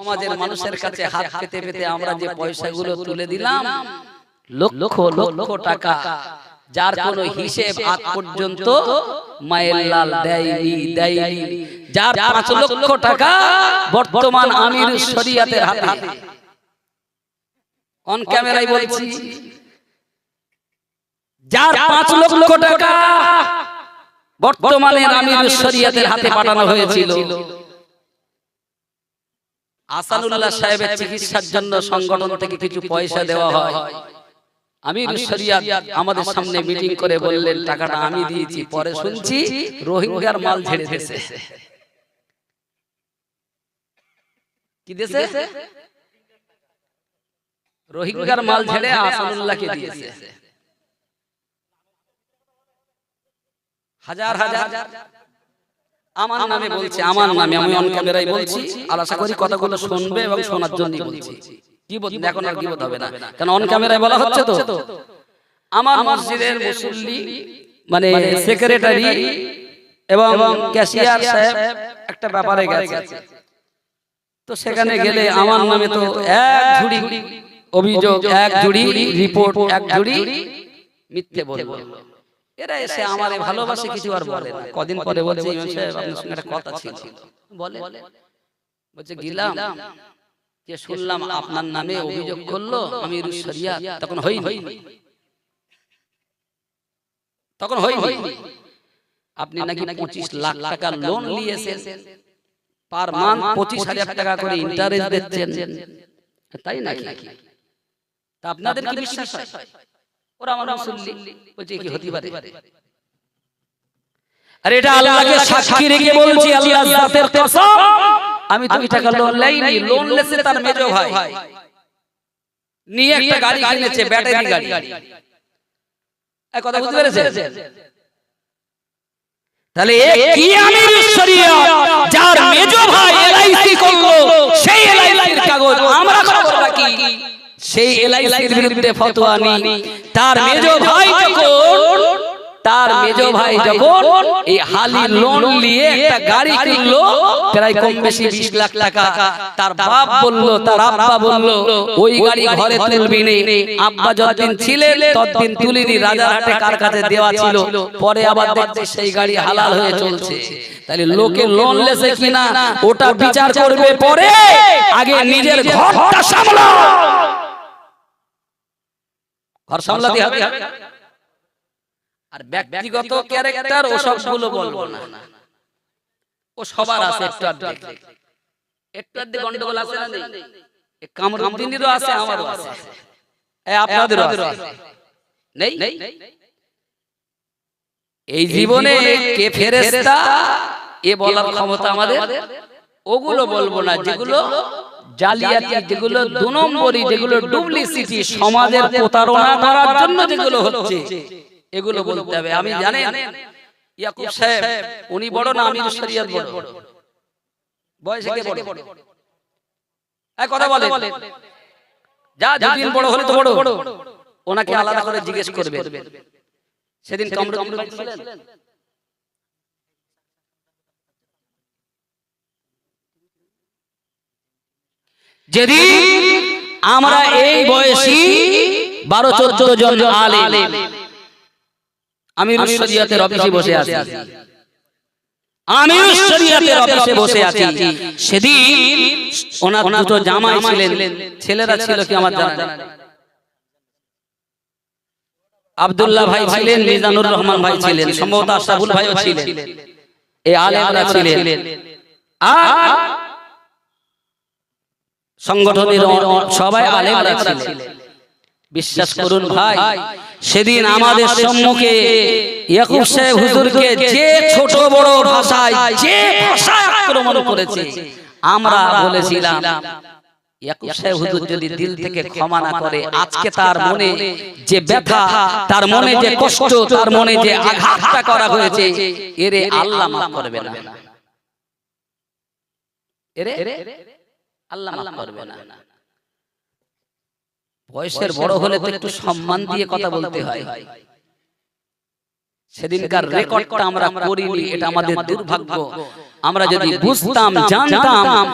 সমাজের মানুষের কাছে হাত পেতে পেতে আমরা যে পয়সাগুলো তুলে দিলাম লক্ষ লক্ষ টাকা যার কোনো হিসেব আজ পর্যন্ত মায়ের লাল দেয়নি দেয়নি যার পাঁচ লক্ষ টাকা বর্তমান আমির শরিয়াতের হাতে। অন ক্যামেরায় বলছি যার পাঁচ লক্ষ টাকা বর্তমানে আমির শরিয়াতের হাতে পাঠানো হয়েছিল। আসানুল্লাহ সাহেবের চিকিৎসার জন্য সংগঠন থেকে কিছু পয়সা দেওয়া হয়। আমাদের সামনে মিটিং করে বললেন টাকাটা আমি দিয়েছি পরে শুনছি রোহিঙ্গার মাল ঝেড়ে দিয়েছে। কি দিয়েছে? রোহিঙ্গার মাল ঝেড়ে আসানুল্লাহকে দিয়েছে। হাজার হাজার আমার নামে বলছে আমার নামে আমি অন ক্যামেরায় বলছি আর আশা করি কথাগুলো শুনবে এবং শোনার জন্য বলছি। গিবত এখন আর গিবত হবে না। কারণ অন ক্যামেরায় বলা হচ্ছে তো। আমার মসজিদের মুসল্লি মানে সেক্রেটারি এবং ক্যাশিয়ার সাহেব একটা ব্যাপারে গেছে। তো সেখানে গেলে আমার নামে তো এক ঝুড়ি অভিযোগ এক ঝুড়ি রিপোর্ট এক ঝুড়ি মিথ্যে বলব এরা এসে আমারে ভালোবাসে কিছু আর বলে না। কদিন পরে বলছে ইমাম সাহেব আপনার সঙ্গে একটা কথা ছিল। বলে। বলছে গিলাম যে শুনলাম আপনার নামে অভিযোগ করল আমি শরিয়া তখন হইনি। তখন হই হইনি। আপনি নাকি পঁচিশ লাখ টাকা লোন নিয়েছেন? পার মান্থ পঁচিশ হাজার টাকা করে ইন্টারেস্ট দিচ্ছেন। তাই নাকি? তা আপনাদের কি বিশ্বাস হয়? ওরা আমার মুসল্লি। বলছে কি হতে পারে? আরে এটা আল্লাহকে সাক্ষী রেখে বলছি আল্লাহ জাতের কসম। আমি তো টাকা লোন লাইনি লোন লেছে তার মেজো ভাই। নিয়ে একটা গাড়ি কিনেছে ব্যাটারি গাড়ি। এই কথা বুঝতে পেরেছে তাহলে কি আমির শরিয়া যার মেজো ভাই এলআইসি করল সেই এলআইসির কাগজ। আমরা রাখি সেই এলআইসির বিরুদ্ধে ফতোয়া নি তার মেজো ভাই যখন তার মেজো ভাই যখন এই হালি লোন নিয়ে একটা গাড়ি কিনলো প্রায় কম বেশি বিশ লাখ টাকা। তার বাপ বলল তার আব্বা বলল ওই গাড়ি ঘরে তুলবি নে। আব্বা যতদিন ছিলেন ততদিন তুলিনি রাজারহাটে কার কাছে দেওয়া ছিল পরে আবার দেখছে সেই গাড়ি হালাল হয়ে চলছে। তাহলে লোকে লোন লেছে কিনা ওটা বিচার করবে পরে আগে নিজের ঘরটা সামলাও। ঘর সামলাতে হবে আর ব্যক্তিগত ক্যারেক্টার ও সবগুলো বলব না। ও সবার আছে একটু আধটু। একটু আধটু। গন্ডগোল আছে না কামরুদ্দিনেরও আছে আমারও আছে। এ আপনাদেরও আছে। নেই? এই জীবনে কে ফেরেশতা এ বলার ক্ষমতা আমাদের? ওগুলো বলব না যেগুলো জালিয়াতি যেগুলো দু নম্বরই যেগুলো ডুপ্লিসিটি সমাজের প্রতারণা করার জন্য যেগুলো হচ্ছে। এগুলো বলতে হবে। আমি জানেন ইয়াকুব সাহেব উনি বড় না আমির শরিয়ত বড়। বয়সে কে বড়। এই কথা বলে যা যদিন বড় হলে তো বড় ওনাকে আলাদা করে জিজ্ঞেস করবে সেদিন কামরুদ্দিন ছিলেন। যেদিন আমরা এই বয়সী বারো চোদ্দ জন আলেম। আমি শরিয়াতের অফিসে বসে আছি। আমি শরিয়াতের অফিসে বসে আছি। সেদিন ওনার দুটো জামাই ছিলেন। ছেলেরা ছিল কি আমার জানা আব্দুল্লাহ ভাই ছিলেন মিজানুর রহমান ভাই ছিলেন সম্ভবত আশরাফুল ভাইও ছিলেন। এই আলেমরা ছিলেন। আর সংগঠনের সবাই আলেমরা ছিলেন। বিশ্বাস করুন ভাই সেদিন আমাদের সম্মুখে ইয়াকুব সাহেব হুজুরকে যে ছোট বড় ভাষায় যে ভাষায় আক্রমণ করেছে আমরা বলেছিলাম ইয়াকুব সাহেব হুজুর যদি দিল থেকে ক্ষমা না করে আজকে তার মনে যে ব্যথা তার মনে যে কষ্ট তার মনে যে আঘাতটা করা হয়েছে এরে আল্লাহ মাফ করবে না। এরে? আল্লাহ মাফ করবে না। বয়সের বড় হলে তো একটু সম্মান দিয়ে কথা বলতে হয়। সেদিনকার রেকর্ডটা আমরা করিনি এটা আমাদের দুর্ভাগ্য। আমরা যদি বুঝতাম জানতাম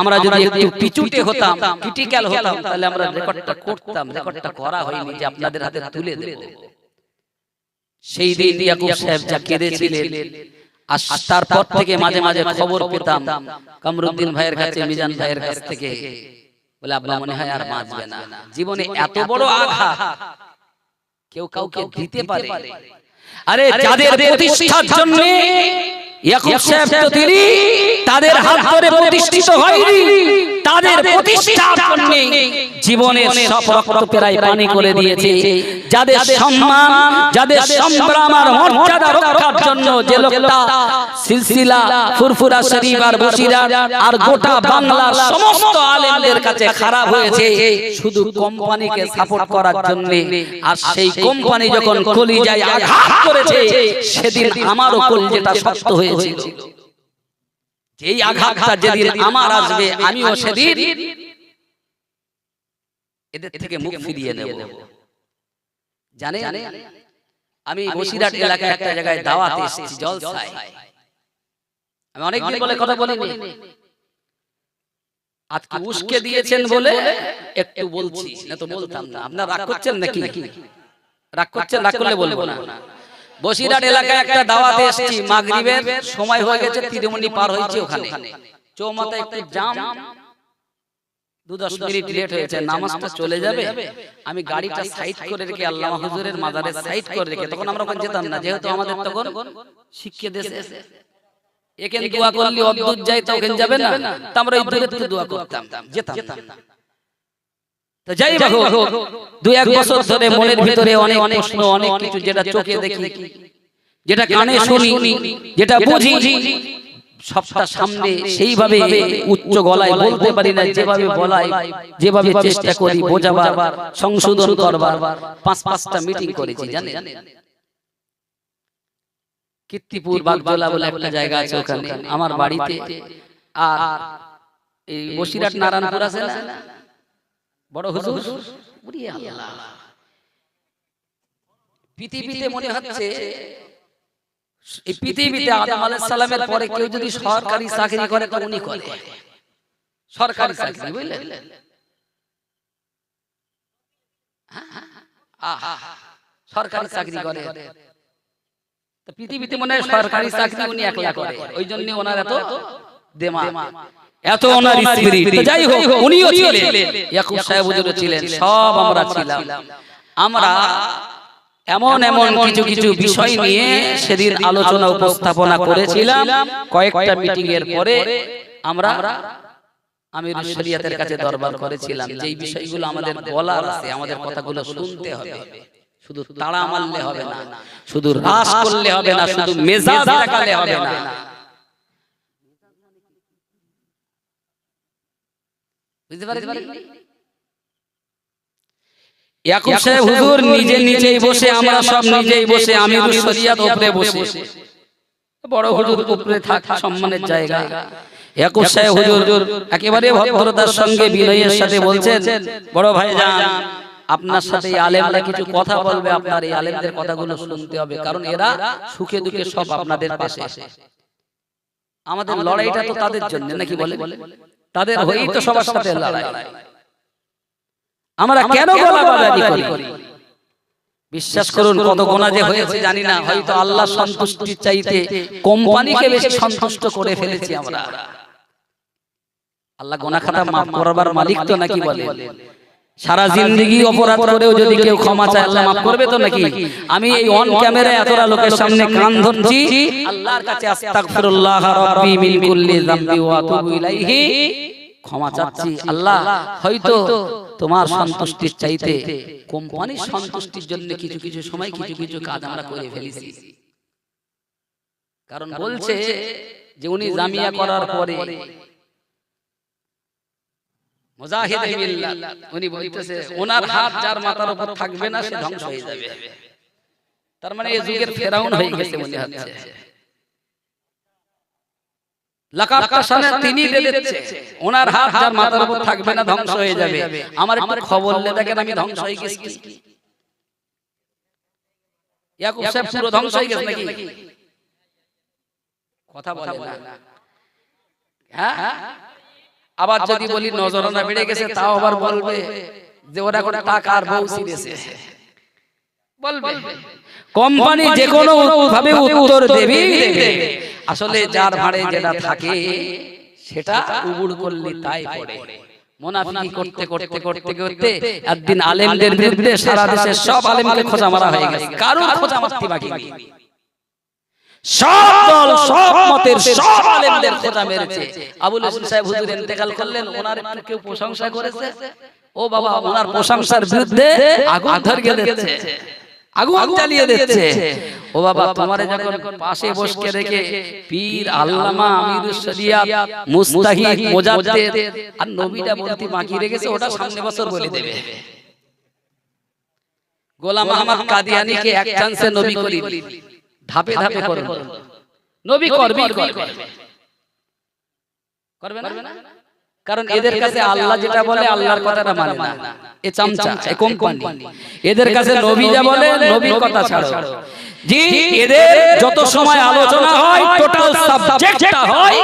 আমরা যদি একটু পিছুটে হতাম ক্রিটিক্যাল হতাম তাহলে আমরা রেকর্ডটা করতাম রেকর্ডটা করা হয়নি যে আপনাদের হাতে তুলে দেব। সেই দিন ইয়াকুব সাহেব যা কেঁদেছিলেন আর তারপর থেকে মাঝে মাঝে খবর পেতাম কামরুদ্দিন ভাইয়ের কাছে মিজান ভাইয়ের কাছ থেকে বলে আব্বা মনে হয় আর বাঁচবে না। জীবনে এত বড় আঘা কেউ কাউকে দিতে পারে। আরে যাদের প্রতিষ্ঠার জন্য ইয়াকুব সাহেব তো তিনি তাদের হাত ধরে প্রতিষ্ঠিত হয়নি। তাদের প্রতিষ্ঠার জন্য জীবনের সব রক্ত প্রায় পানি করে দিয়েছে। যাদের সম্মান যাদের সংগ্রাম আর মর্যাদা রক্ষার জন্য যে লোকটা সিলসিলা ফুরফুরা শরীফ আর বসিরা আর গোটা বাংলার সমস্ত আলেমদের কাছে খারাপ হয়েছে। শুধু কোম্পানিকে সাপোর্ট করার জন্য। আর সেই কোম্পানি যখন কলিজায় আঘাত করেছে সেদিন আমারও কলিজাটা শক্ত হয়েছিল। যেই আঘাতটা যেদিন আমার আসবে আমিও সেদিন এদের থেকে মুখ ফিরিয়ে নেব। জানে আমি বসিরহাট এলাকায় একটা জায়গায় দাওয়াতে এসেছি জলসায়। আমি অনেকদিন বলে কথা বলিনি। আজকে উস্কে দিয়েছেন বলে একটু বলছি। না তো বলতাম না। আপনার রাগ করছেন নাকি? রাগ করছেন রাগ করলে বলব না। বসিরহাট এলাকায় একটা দাওয়াতে এসেছি মাগরিবের। সময় হয়ে গেছে তিরুমণি পার হয়েছে ওখানে। চৌমাথা একটু জাম। দু দশ মিনিট লেট হয়েছে নামাজটা চলে যাবে। আমি গাড়িটা সাইড করে রেখে আল্লাহ হুজুরের মাজারে সাইড করে রেখে তখন আমরা ওখানে যেতাম না যেহেতু আমাদের তখন শিক্ষা দেশে। এখানে দোয়া করলে অদ্ভুত যাই তো ওখানে যাবে না। তা আমরা থেকে দোয়া করতাম। যেতাম। তো যাই হোক এক বছর ধরে মনের ভিতরে অনেক অনেক প্রশ্ন অনেক কিছু যেটা চোখে দেখি যেটা কানে শুনি যেটা বুঝি। সবটা সামনে সেইভাবে উচ্চ গলায় বলতে পারি না যেভাবে বলাই যেভাবে চেষ্টা করি বোঝাবার সংশোধন করবার পাঁচ পাঁচটা মিটিং করেছি জানেন? কীর্তিপুর বাগজোলা বলে একটা জায়গা আছে ওখানে আমার বাড়িতে। আর এই বসিরহাট নারায়ণপুর আছে না? বড় হুজুর। পৃথিবীতে মনে হচ্ছে এই পৃথিবীতে আদম আলাইহিস সালামের পরে কেউ যদি সরকারি চাকরি করে তো উনি করে। সরকারি চাকরি বুঝলেন? সরকারি চাকরি করে। পৃথিবীতে মনে হয় সরকারি চাকরি উনি একলা করে। ওই জন্য ওনার এত দেমা এত ওনার স্পিরিট যাই হোক উনিও ছিলেন। ইয়াকুব সাহেব হুজুরও ছিলেন। সব আমরা ছিলাম। আমরা এমন এমন কিছু কিছু বিষয় নিয়ে সেদিন আলোচনা উপস্থাপনা করেছিলাম। কয়েকটা মিটিং এর পরে আমরা আমির শরিয়াতের কাছে দরবার করেছিলাম। যে বিষয়গুলো আমাদের বলার আছে আমাদের কথাগুলো শুনতে হবে। শুধু তাড়া মারলে হবে না। শুধু রাস করলে হবে না শুধু মেজাজ দেখালে হবে না। বুঝতে পারেন? ইয়াকুব সাহেব হুজুর নিজে নিজেই বসে আমরা সব নিজেই বসে আমি শরিয়াত উপরে বসে। বড় হুজুর উপরে থাক সম্মানের জায়গা। ইয়াকুব সাহেব হুজুর একেবারে ভদ্রতার সঙ্গে বিনয়ের সাথে বলছেন বড় ভাই যান আপনার সাথে এই আলেমরা কিছু কথা বলবে আপনার এই আলেমদের কথাগুলো শুনতে হবে কারণ এরা সুখে দুঃখে সব আপনাদের পাশে। আমাদের লড়াইটা তো তাদের জন্য নাকি বলে তাদের হয়েই তো সবার সাথে লড়াই আমরা কেন গলাবাজি করি? বিশ্বাস করুন কত গোনা যে হয়েছে জানি না হয়তো আল্লাহ সন্তুষ্টির চাইতে কোম্পানিকে বেশি সন্তুষ্ট করে ফেলেছি আমরা। আল্লাহ গোনা খাতা মাফ করবার মালিক তো নাকি বলে? সারা জিন্দগি অপরাধ করেও যদি কেউ ক্ষমা চায় আল্লাহ মাফ করবে তো নাকি? আমি এই অন ক্যামেরায় এতটা লোকের সামনে কান ধরছি আল্লাহর কাছে আস্তাগফিরুল্লাহ রাব্বি মিন কুল্লি যামবি ওয়া আতুবু ইলাইহি। ক্ষমা চাচ্ছি আল্লাহ। হয়তো তোমার সন্তুষ্টির চাইতে কোম্পানির সন্তুষ্টির জন্য কিছু কিছু সময় কিছু কিছু কাজ আমরা করে ফেলেছি। কারণ বলছে যে উনি জামিয়া করার পরে উনি বলতেছে ওনার হাত যার মাথার উপর থাকবে না সে ধ্বংস হয়ে যাবে। তার মানে এই যুগের ফেরাউন হয়ে গেছে মনে হচ্ছে। লাকাবটা সামনে তিনি ওনার হাত যার মাথার উপর থাকবে না ধ্বংস হয়ে যাবে। আমার একটু খবর দেখেন আমি ধ্বংস হয়ে গেছি। ইয়াকুব সাহেব পুরো ধ্বংস হয়ে গেছে নাকি? কথা বলে না। হ্যাঁ? আবার যদি বলি নজরানা বেড়ে গেছে তাও আবার বলবে যে ওরা কোনো টাকা আর বউ বলবে। কোম্পানি যে কোনো ভাবে উত্তর দেবে। আসলে যার ভাড়ে যেটা থাকে সেটা উবুড় করলে তাই পড়ে। মোনাফিকি করতে করতে করতে করতে একদিন আলেমদের বিরুদ্ধে সারা সব আলেমকে খোঁজা মারা হয়ে গেছে। কারোর খোঁজা মারতে বাকি সব দল সব মতের সব আলেমদের খোঁজা মেরেছে। আবুল হাসান সাহেব হুজুর ইন্তেকাল করলেন ওনার কেউ প্রশংসা করেছে? ও বাবা ওনার প্রশংসার বিরুদ্ধে আগুন ধরিয়ে দিচ্ছে আগুন জ্বালিয়ে দিচ্ছে। ও বাবা তোমার যখন পাশে বসকে রেখে পীর আল্লামা আমিরুস শরিয়াত মুস্তাহিদ মুজাদ্দিদ আর নবীটা বলতে বাকি রেখেছে ওটা সামনে বছর বলে দেবে। গোলাম আহমদ কাদিয়ানিকে এক চান্সে নবী করি ধাপে ধাপে করবে। নবী করবে। করবে। করবে না? কারণ এদের কাছে আল্লাহ যেটা বলে আল্লাহর কথাটা মানে না। এ চামচা এ কোম্পানি। এদের কাছে নবী যা বলে নবীর কথা ছাড়ো। জি এদের যত সময় আলোচনা হয় টোটাল সাবজেক্টটা হয়।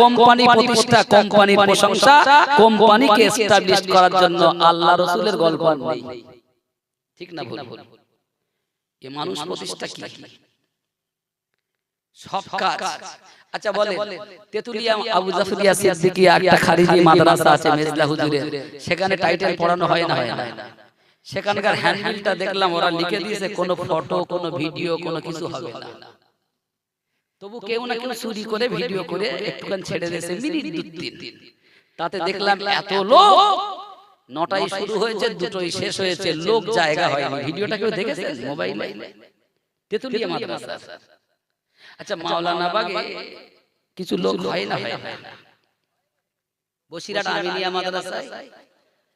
কোম্পানি প্রতিষ্ঠা কোম্পানির প্রশংসা কোম্পানিকে এস্টাবলিশ করার জন্য আল্লাহ রাসূলের গল্প নেই। ঠিক না ভুল এ মানুষ প্রতিষ্ঠা কি? সব কাজ। আচ্ছা বলে তেতুলিয়া আবু জাফরিয়া সিদ্দিকিয়া একটা খারিজি মাদ্রাসা আছে মেজলা হুজুরের। সেখানে টাইটেল পড়ানো হয় না হয় না। সেখানকার হ্যান্ডবিলটা দেখলাম ওরা লিখে দিয়েছে কোনো ফটো কোনো ভিডিও কোনো কিছু হবে না। তবু কেউ না কেউ চুরি করে ভিডিও করে একটুখানি ছেড়ে দিয়েছে মিনিট দু তিন তাতে দেখলাম এত লোক নটাই শুরু হয়েছে দুটোই শেষ হয়েছে লোক জায়গা হয়নি। ভিডিওটা কেউ দেখেছে মোবাইলে? তেতুলিয়া মাদ্রাসা আচ্ছা মাওলানা বাগে কিছু লোক হয় না হয় না। আমিনিয়া মাদ্রাসায়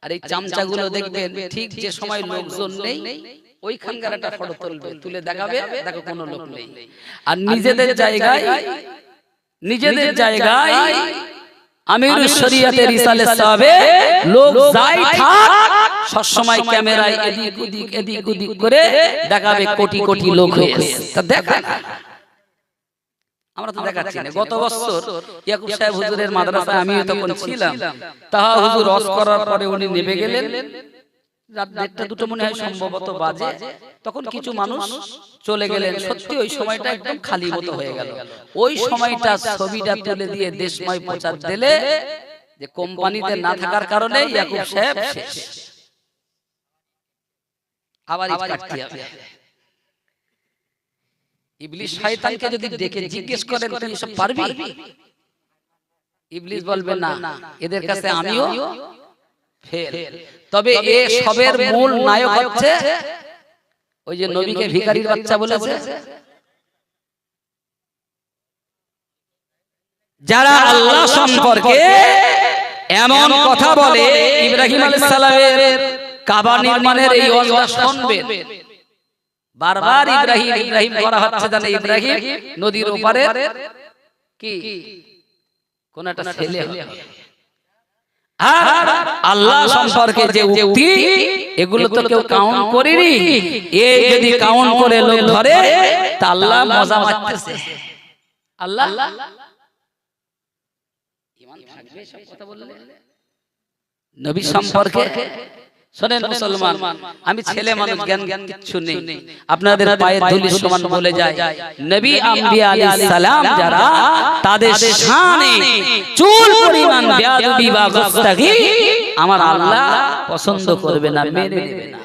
আর এই চামচাগুলো দেখবেন ঠিক যে সময় লোকজন নেই ওইখানকার একটা ফটো তুলবে। তুলে দেখাবে দেখো কোনো লোক নেই। আর নিজেদের জায়গায় নিজেদের জায়গায় শরিয়াতের সাহাবে লোক যাই থাক সব সময় ক্যামেরায় এদিক ওদিক এদিক ওদিক করে দেখাবে কোটি কোটি লোক হয়েছে। তা দেখা আমরা তো দেখাচ্ছি না। গত বছর ইয়াকুব সাহেব হুজুরের মাদ্রাসায় আমিও তখন ছিলাম। তাহা হুজুর রস করার পরে উনি নেমে গেলেন। রাত দেড়টা দুটো মনে হয় সম্ভবত বাজে। তখন কিছু মানুষ চলে গেলেন। সত্যি ওই সময়টা একদম খালি মতো হয়ে গেল। ওই সময়টা ছবিটা তুলে দিয়ে দেশময় প্রচার দিলে যে কোম্পানিতে না থাকার কারণে ইয়াকুব সাহেব শেষ। আবার কাটতে হবে। ইবলিশ শয়তানকে যদি ডেকে জিজ্ঞেস করেন তুই সব পারবি? ইবলিশ বলবে না এদের কাছে আমিও ফেল। তবে এ সবের মূল নায়ক হচ্ছে ওই যে নবীকে ভিখারির বাচ্চা বলেছে? যারা আল্লাহ সম্পর্কে এমন কথা বলে ইব্রাহিম আলাইহিস সালামের কাবা নির্মাণের এই ওয়াজটা শুনবেন। বারবার ইব্রাহিম ইব্রাহিম করা হচ্ছে জানে ইব্রাহিম নদীর ওপারে কি? কোন একটা ছেলে আর আল্লাহ সম্পর্কে যে উক্তি এগুলো তো কেউ কাউন্ট করেনি। এই যদি কাউন্ট করে লোক ধরে তা আল্লাহ মজা মারতেছে। আল্লাহ? ঈমান থাকবে সব কথা বললে। নবী সম্পর্কে শোনেন মুসলমান আমি ছেলে মানুষ জ্ঞান জ্ঞান কিচ্ছু নেই। আপনাদের পায়ে ধুলি সমান বলে যায়। নবী আম্বিয়া আলাইহিস সালাম যারা তাদের শানে চুল পরিমাণ বেয়াদবি বা গুস্তাখি আমার আল্লাহ পছন্দ করবে না মেনে নেবে না।